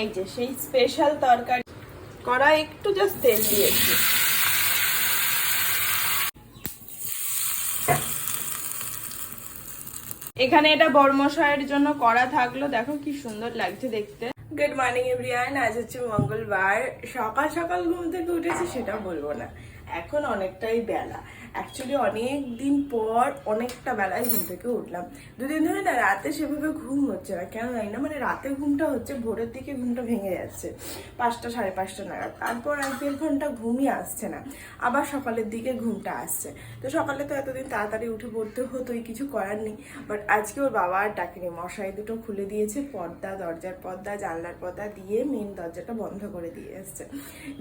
এই যে, সেই স্পেশাল তরকারি। করা একটু জাস্ট তেল দিয়েছি। এখানে এটা বর্মশাইয়ের জন্য করা থাকল। দেখো কি সুন্দর লাগছে দেখতে। গুড মর্নিং এভরিওয়ান আজ হচ্ছে মঙ্গলবার। সকাল সকাল ঘুম থেকে উঠেছি সেটা বলব না। এখন অনেকটাই বেলা। অ্যাকচুয়ালি অনেক দিন পর অনেকটা বেলায় ঘুম থেকে উঠলাম। দুদিন ধরে না রাতে সেভাবে ঘুম হচ্ছে না। কেন জানি না মানে রাতে ঘুমটা হচ্ছে, ভোরের দিকে ঘুমটা ভেঙে যাচ্ছে, পাঁচটা, সাড়ে পাঁচটা নাগাদ। তারপর এক দেড় ঘণ্টা ঘুমই আসছে না। আবার সকালের দিকে ঘুমটা আসছে। তো সকালে তো এতদিন তাড়াতাড়ি উঠে পড়তে হতোই, কিছু করার নেই। বাট আজকে ওর বাবা আর ডাকেনি। মশাই দুটো খুলে দিয়েছে, পর্দা, দরজার পর্দা, জানলার পর্দা দিয়ে মেন দরজাটা বন্ধ করে দিয়ে এসছে।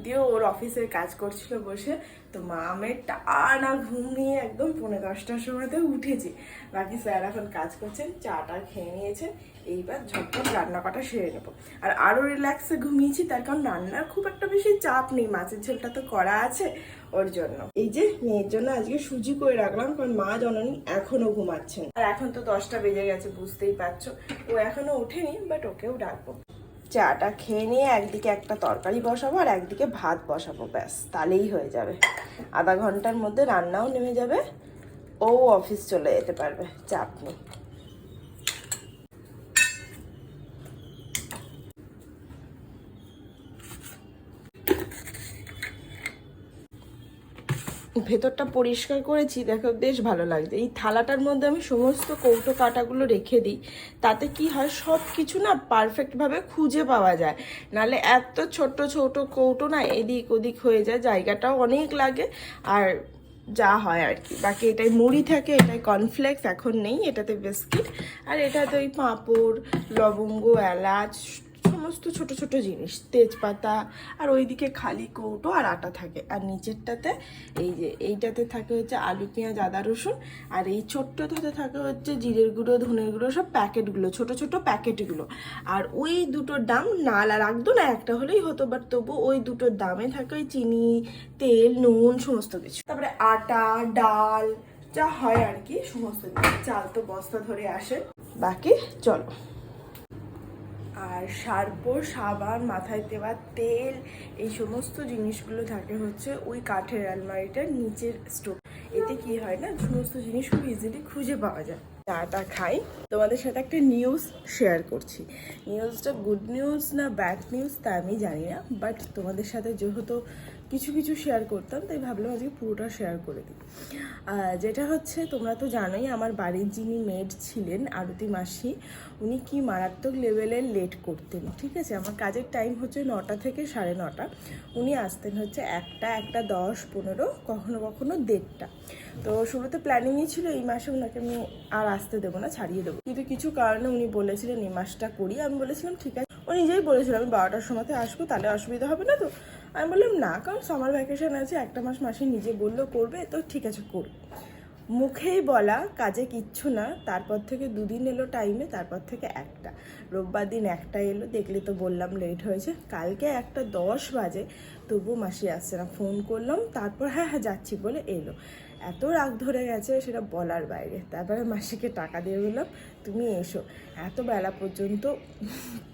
দিয়ে ওর অফিসের কাজ করছিল বসে। তো মা আমের টানা ঘুম নিয়ে একদম পৌনে দশটার সময়তে উঠেছি। বাকি স্যার এখন কাজ করছেন, চাটা খেয়ে নিয়েছেন, এইবার ঝটপট রান্না সেরে নেব। আর আরও রিল্যাক্সে ঘুমিয়েছি, তার কারণ রান্নার খুব একটা বেশি চাপ নেই, মাছের ঝোলটা তো করা আছে ওর জন্য। এই যে মেয়ের জন্য আজকে সুজি করে রাখলাম, কারণ মা জননী এখনও ঘুমাচ্ছেন। আর এখন তো দশটা বেজে গেছে, বুঝতেই পারছ। ও এখনও ওঠেনি বাট ওকেও ডাকবো। চাটা খেয়ে নিয়ে একদিকে একটা তরকারি বসাবো আর একদিকে ভাত বসাবো, ব্যাস, তাহলেই হয়ে যাবে। আধা ঘণ্টার মধ্যে রান্নাও নেমে যাবে, ও অফিস চলে যেতে পারবে, চাপ নেই। ভেতরটা পরিষ্কার করেছি, দেখো বেশ ভালো লাগছে। এই থালাটার মধ্যে আমি সমস্ত কৌটো কাটাগুলো রেখে দিই, তাতে কি হয় সব কিছু না পারফেক্টভাবে খুঁজে পাওয়া যায়। নালে এত ছোট ছোট কৌটো না এদিক ওদিক হয়ে যায়, জায়গাটাও অনেক লাগে, আর যা হয় আর কি। বাকি এটাই মুড়ি থাকে, এটাই কর্নফ্লেক্স এখন নেই, এটাতে বিস্কিট আর এটাতে ওই পাঁপড়, লবঙ্গ, এলাচ সমস্ত ছোট ছোট জিনিস, তেজপাতা, আর ওইদিকে খালি কৌটো আর আটা থাকে। আর নিচেরটাতে এই যে, এইটাতে থাকে হচ্ছে আলু, পেঁয়াজ, আদা, রসুন, আর এই ছোট্টটাতে থাকে হচ্ছে জিরের গুঁড়ো, ধনের গুঁড়ো, সব প্যাকেটগুলো, ছোট ছোট প্যাকেটগুলো। আর ওই দুটোর দাম নালা রাখতো না একটা হলেই হতো, বাট তবু ওই দুটোর দামে থাকে ওই চিনি, তেল, নুন, সমস্ত কিছু। তারপরে আটা, ডাল, যা হয় আর কি, সমস্ত চাল তো বস্তা ধরে আসে। বাকি, চলো। আর সার্পো সাবান, মাথায় দেওয়া তেল, এই সমস্ত জিনিসগুলো থাকে হচ্ছে ওই কাঠের আলমারিটার নিচের স্টোভ। এতে কি হয় না, সমস্ত জিনিস খুব ইজিলি খুঁজে পাওয়া যায়। চাটা খাই। তোমাদের সাথে একটা নিউজ শেয়ার করছি। নিউজটা গুড নিউজ না ব্যাড নিউজ তা আমি জানি না বাট তোমাদের সাথে যেহেতু কিছু কিছু শেয়ার করতাম, তাই ভাবলাম আজকে পুরোটা শেয়ার করে দিই। যেটা হচ্ছে, তোমরা তো জানোই আমার বাড়ির যিনি মেড ছিলেন, আরতি মাসি, উনি কি মারাত্মক লেভেলের লেট করতেন, ঠিক আছে? আমার কাজের টাইম হচ্ছে নটা থেকে সাড়ে নটা। উনি আসতেন হচ্ছে একটা একটা দশ, পনেরো, কখনো কখনো দেড়টা। তো শুরুতে প্ল্যানিংই ছিল, এই মাসে ওনাকে আমি আর আসতে দেবো না, ছাড়িয়ে দেবো। কিন্তু কিছু কারণে উনি বলেছিলেন, এই মাসটা করি। আমি বলেছিলাম, ঠিক আছে। ও নিজেই বলেছিল, আমি বারোটার সময়তে আসব, তাহলে অসুবিধা হবে না তো? আমি বললাম, না, কারণ সামার ভ্যাকেশন আছে, একটা মাস মাসে নিজে বলল, করবে, তো ঠিক আছে করবে মুখেই বলা, কাজে কিচ্ছু না, তারপর থেকে দুদিন এলো টাইমে তারপর থেকে একটা। রোববার দিন একটা এলো, দেখলে তো বললাম লেট হয়েছে। কালকে একটা দশ বাজে, তবুও মাসি আসছে না ফোন করলাম, তারপর হ্যাঁ হ্যাঁ যাচ্ছি বলে এলো। এত রাগ ধরে গেছে সেটা বলার বাইরে। তারপরে মাসিকে টাকা দিয়ে বললাম, তুমি এসো। এত বেলা পর্যন্ত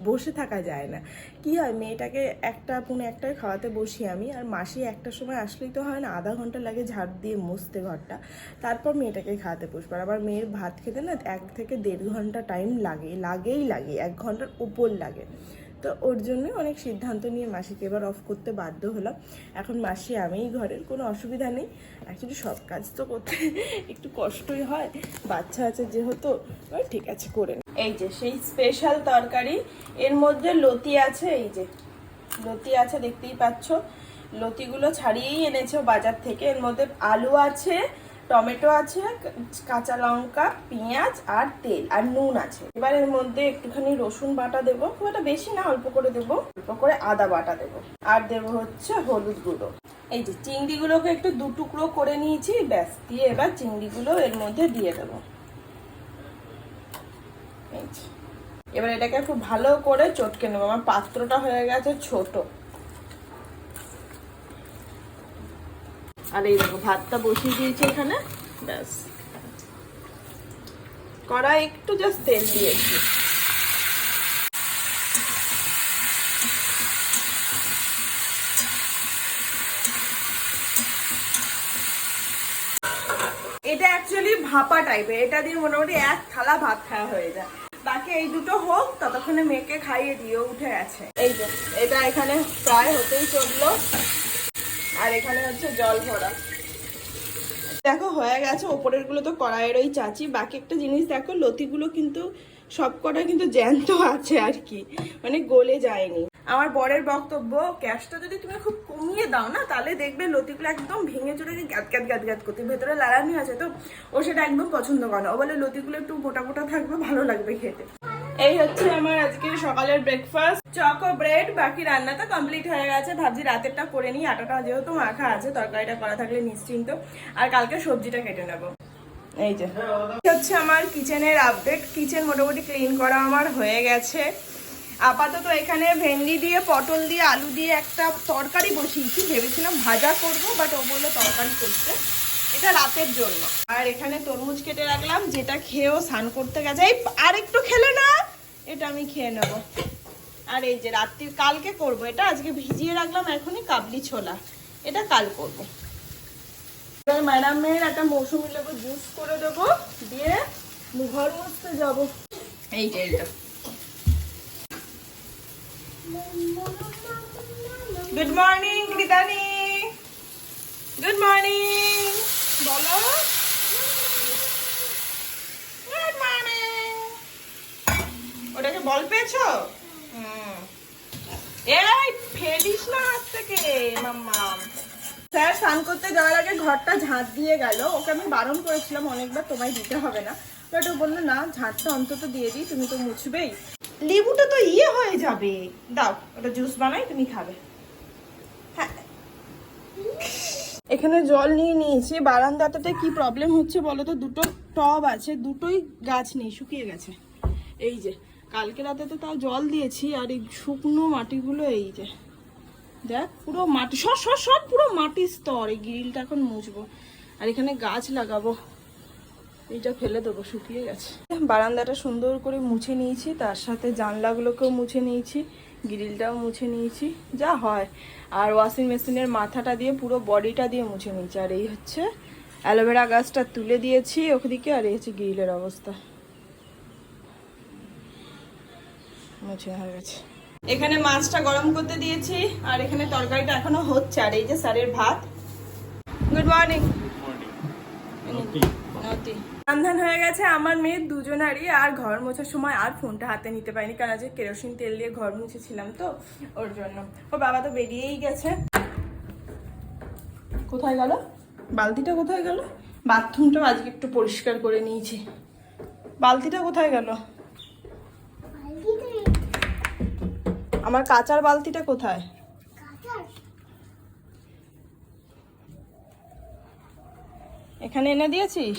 বসে থাকা যায় না। কি হয়, মেয়েটাকে একটা পুনে একটায় খাওয়াতে বসি আমি, আর মাসি একটা সময় আসলেই তো হয় না, আধা ঘণ্টা লাগে ঝাড় দিয়ে মুছতে ঘরটা। তারপর মেয়েটাকে খাওয়াতে বসবো। আমার মেয়ের ভাত খেতে না এক থেকে দেড় ঘণ্টা টাইম লাগে, লাগেই লাগে, এক ঘণ্টার উপর লাগে। তো ওর জন্য অনেক সিদ্ধান্ত নিয়ে মাসিকে এবার অফ করতে বাধ্য হলাম। এখন মাসি আমিই ঘরের কোনো অসুবিধা নেই। অ্যাকচুয়ালি সব কাজ তো করতে একটু কষ্টই হয়। বাচ্চা আছে যেহেতু ঠিক আছে, করে। এই যে সেই স্পেশাল তরকারি, এর মধ্যে লতি আছে, এই যে লতি আছে, দেখতেই পাচ্ছ। লতিগুলো ছাড়িয়েই এনেছে বাজার থেকে। এর মধ্যে আলু আছে টমেটো আছে, কাঁচা লঙ্কা, পেঁয়াজ আর তেল আর নুন আছে। এবার এর মধ্যে একটুখানি রসুন বাটা দেবো, খুব একটা বেশি না, অল্প করে দেবো, অল্প করে আদা বাটা দেবো। আর দেবো হচ্ছে হলুদ গুঁড়ো। এই যে চিংড়িগুলোকে একটু দু টুকরো করে নিয়েছি, ব্যাস, দিয়ে এবার চিংড়িগুলো এর মধ্যে দিয়ে দেবো। এবার এটাকে খুব ভালো করে চটকে নেব, আমার পাত্রটা হয়ে গেছে ছোট। আর এই দেখো ভাতটা বসিয়ে দিয়েছি এখানে। ব্যাস। কড়া একটু জাস্ট তেল দিয়েছি। এটা অ্যাকচুয়ালি ভাপা টাইপের এটা দিয়ে মোটামুটি এক থালা ভাত খাওয়া হয়ে যায়। বাকি এই দুটো হোক, ততক্ষণে মেয়েকে খাইয়ে দিয়ে উঠে গেছে। এই যে, এটা এখানে প্রায় হতেই চলল। আর এখানে হচ্ছে জল ভরা। দেখো, হয়ে গেছে ওপরেরগুলো তো কড়াইয়ের ওই চাচি। বাকি একটা জিনিস দেখো, লতিগুলো কিন্তু সব কটা কিন্তু জ্যান্ত আছে আর কি মানে গলে যায়নি। আমার বরের বক্তব্য, গ্যাসটা যদি তুমি খুব কমিয়ে দাও না, তাহলে দেখবে লতিগুলো একদম ভেঙে চড়ে গ্যাদ গ্যাদ গ্যাদ গ্যাদ করতে ভেতরে লালানি আছে তো, ও সেটা একদম পছন্দ করে না। ও বলে, লতিগুলো একটু মোটা মোটা থাকবে, ভালো লাগবে খেতে। এই হচ্ছে আমার আজকে সকালের ব্রেকফাস্ট চকো ব্রেড বাকি রান্না তো কমপ্লিট হয়ে গেছে। ভাবছি রাতেরটা করে নিই। আটাটা যেহেতু মাখা আছে, তরকারিটা করা থাকলে নিশ্চিন্ত। আর কালকে সবজিটা কেটে নেব। এই যে। হচ্ছে আমার কিচেনের আপডেট কিচেন মোটামুটি ক্লিন করা আমার হয়ে গেছে। আপাতত এখানে ভেন্ডি দিয়ে, পটল দিয়ে, আলু দিয়ে একটা তরকারি বসিয়েছি। ভেবেছিলাম ভাজা করব বাট ও বলল তরকারি করতে। এটা রাতের জন্য। আর এখানে তরমুজ কেটে রাখলাম, যেটা খেয়েও স্নান করতে গেছে। এই আর একটু খেলে না। এটা আমি খেয়ে নেব। আর এই যে রাত্রির কালকে করব। এটা আজকে ভিজিয়ে রাখলাম, এখনই কাবলি ছোলা। এটা কাল করব। এবার ম্যাডামের একটা মৌসুমি লেবু জুস করে দেবো, দিয়ে ঘর মুছতে যাব। এই যে এটা গুড মর্নিং কৃতানি গুড মর্নিং বলো গুড মর্নিং ওটাকে বল পেয়েছ? ফেলিস না থেকে স্যার, স্নান করতে যাওয়ার আগে ঘরটা ঝাঁট দিয়ে গেল। ওকে আমি বারণ করেছিলাম, অনেকবার তোমায় দিতে হবে না। বাট ও বলল, না, ঝাঁটটা অন্তত দিয়ে দিই, তুমি তো মুছবেই। লেবুটা তো ইয়ে হয়ে যাবে। দাও, ওটা জুস বানাই, তুমি খাবে। হ্যাঁ। এখানে জল নিয়ে নিয়েছি। বারান্দাটাতে কি প্রবলেম হচ্ছে বলো তো? দুটো টব আছে, দুটোই গাছ নেই, শুকিয়ে গেছে। এই যে কালকে রাতে তো তাও জল দিয়েছি, আর এই শুকনো মাটিগুলো এই যে, দেখ পুরো মাটি, সব সব সব পুরো মাটির স্তর, এই গ্রিলটা এখন মুছবো। আর এখানে গাছ লাগাবো। এইটা ফেলে দেবো, শুকিয়ে গেছে। বারান্দাটা সুন্দর করে মুছে নিয়েছি, তার সাথে জানলাগুলোকেও মুছে নিয়েছি, গ্রিলটাও মুছে নিয়েছি, যা হয়। আর ওয়াশিং মেশিনের মাথাটা দিয়ে, পুরো বডিটা দিয়ে মুছে নিয়েছি। আর এই হচ্ছে অ্যালোভেরা গাছটা তুলে দিয়েছি ওদিকে আর এই হচ্ছে গ্রিলের অবস্থা। মুছে হয়ে গেছে। এখানে মাছটা গরম করতে দিয়েছি আর এখানে তরকারিটা এখনও হচ্ছে আর এই যে স্যারের ভাত। গুড মর্নিং নতি রান্ধান হয়ে গেছে আমার মেয়ের দুজনারই আর ঘর মোছার সময় আর ফোনটা হাতে নিতে পারিনি কারণ আজকে কেরোসিন তেল দিয়ে ঘর মুছেছিলাম তো ওর জন্য। ওর বাবা তো বেরিয়েই গেছে। কোথায় গেল? বালতিটা কোথায় গেল? বাথরুমটাও আজকে একটু পরিষ্কার করে নিয়েছি। বালতিটা কোথায় গেল? আমার কাঁচার বালতিটা কোথায়? এখানে এনে দিয়েছিস?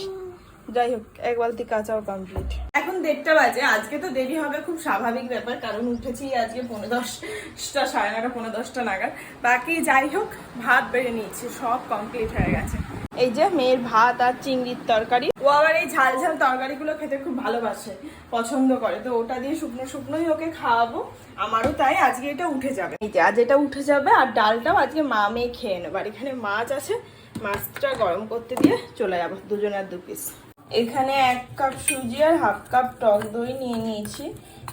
যাই হোক এক বালতি কাঁচাও কমপ্লিট এখন দেড়টা বাজে আজকে তো দেরি হবে খুব স্বাভাবিক ব্যাপার কারণ উঠেছি আজকে পনেরো দশটা সাড়ে নটা পনেরো দশটা নাগাদ। বাকি যাই হোক ভাত বেড়ে নিয়েছি সব কমপ্লিট হয়ে গেছে। এই যে মেয়ের ভাত আর চিংড়ির তরকারি। ও আবার এই ঝাল ঝাল তরকারিগুলো খেতে খুব ভালোবাসে, পছন্দ করে। তো ওটা দিয়ে শুকনো শুকনোই ওকে খাওয়াবো। আমারও তাই, আজকে এটা উঠে যাবে। এই যে, আজ এটা উঠে যাবে, আর ডালটাও আজকে মা মেয়ে খেয়ে নেব। আর এখানে মাছ আছে, মাছটা গরম করতে দিয়ে চলে যাব, দুজনের দু পিস এখানে এক কাপ সুজি আর হাফ কাপ টক দই নিয়ে নিয়েছি।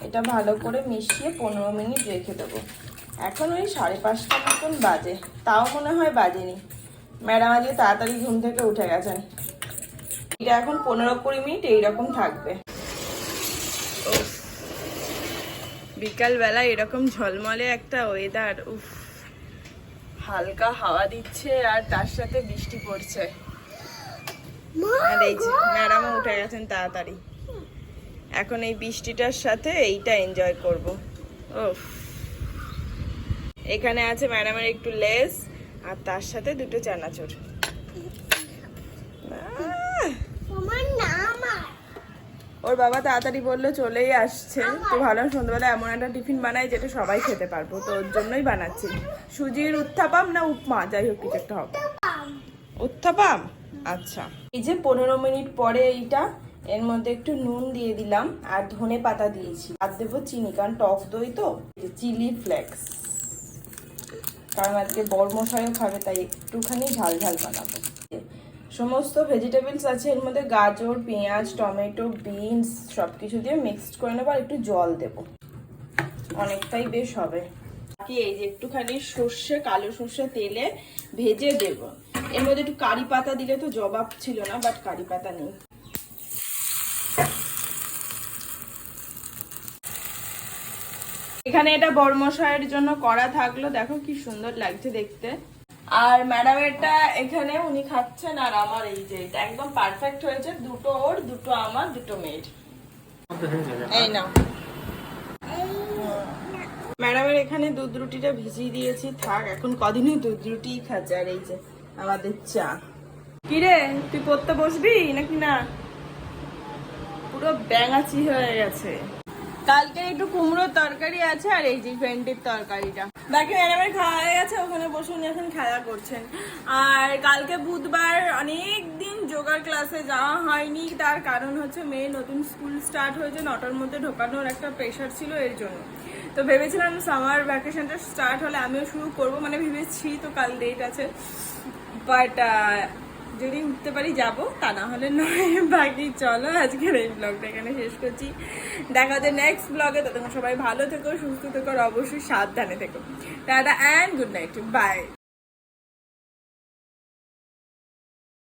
এটা ভালো করে মিশিয়ে পনেরো মিনিট রেখে দেবো। এখন ওই সাড়ে পাঁচটা মতন বাজে, তাও মনে হয় বাজেনি। ম্যাডাম আজকে তাড়াতাড়ি ঘুম থেকে উঠে গেছেন। এটা এখন পনেরো কুড়ি মিনিট এইরকম থাকবে। বিকালবেলা এরকম ঝলমলে একটা ওয়েদার উফ। হালকা হাওয়া দিচ্ছে আর তার সাথে বৃষ্টি পড়ছে। আর এই যে ম্যাডামও উঠে গেছেন তাড়াতাড়ি। এখন এই বৃষ্টিটার সাথে এইটা এনজয় করব। ওফ এখানে আছে ম্যাডামের একটু লেস আর তার সাথে দুটো চানাচুর। ওর বাবা তাড়াতাড়ি বলল, চলেই আসছে। তো ভালো সন্ধ্যাবেলা এমন একটা টিফিন বানাই যেটা সবাই খেতে পারব। তো ওর জন্যই বানাচ্ছি। সুজির উত্থাপাম না উপমা? যাই হোক, কিছু একটা হবে। উত্থাপাম? আচ্ছা। এই যে পনেরো মিনিট পরে এইটা, এর মধ্যে একটু নুন দিয়ে দিলাম আর ধনে পাতা দিয়েছি। আর দেবো চিনি, কারণ টক দই তো। Chilli flakes. কারণ আজকে বর মশাইও খাবে, তাই একটুখানি ঝাল ঝাল বানাবো। সমস্ত ভেজিটেবলস আছে, এর মধ্যে গাজর, পেঁয়াজ, টমেটো বিনস সব কিছু দিয়ে মিক্সড করে নেব আর একটু জল দেব। অনেকটাই বেশ হবে। বাকি এই যে একটুখানি সর্ষে, কালো সর্ষে তেলে ভেজে দেব। এর মধ্যে একটু কারি পাতা দিলে তো জবাব ছিল না বাট কারি পাতা নেই। এখানে এটা বর্মশাইয়ের জন্য করা থাকল, দেখো কি সুন্দর লাগছে দেখতে। আর ম্যাডামেরটা এখানে উনি খাচ্ছেন আর আমার এই যে এটা একদম পারফেক্ট হয়েছে। দুটো ওর, দুটো আমার, দুটো মেয়ের। এই নাও। ম্যাডামের এখানে দুধ রুটিটা ভিজিয়ে দিয়েছি। থাক, এখন কদিনই দুধ রুটি খাচ্ছে। আর এই যে আমাদের চা। কিরে, তুই পড়তে বসবি নাকি না? পুরো ব্যাঙাচি হয়ে গেছে। কালকে একটু কুমড়োর তরকারি আছে আর এই যে ভেন্ডির তরকারিটা। বাকি ম্যাডামের খাওয়া হয়ে গেছে, ওখানে বসে উনি এখন খেলা করছেন। আর কালকে বুধবার অনেক দিন যোগার ক্লাসে যাওয়া হয়নি, তার কারণ হচ্ছে মেয়ে নতুন স্কুল স্টার্ট হয়েছে, নটার মধ্যে ঢোকানোর একটা প্রেশার ছিল এর জন্য। তো ভেবেছিলাম সামার ভ্যাকেশনটা স্টার্ট হলে আমিও শুরু করব মানে ভেবেছি তো কাল ডেট আছে। বাট যদি উঠতে পারি, যাব। তা না হলে নয়। বাকি চলো, আজকের এই ব্লগটা এখানে শেষ করছি। দেখা হচ্ছে নেক্সট ব্লগে তো তোমরা সবাই ভালো থেকো, সুস্থ থেকো অবশ্যই সাবধানে থেকো। Tata and good night bye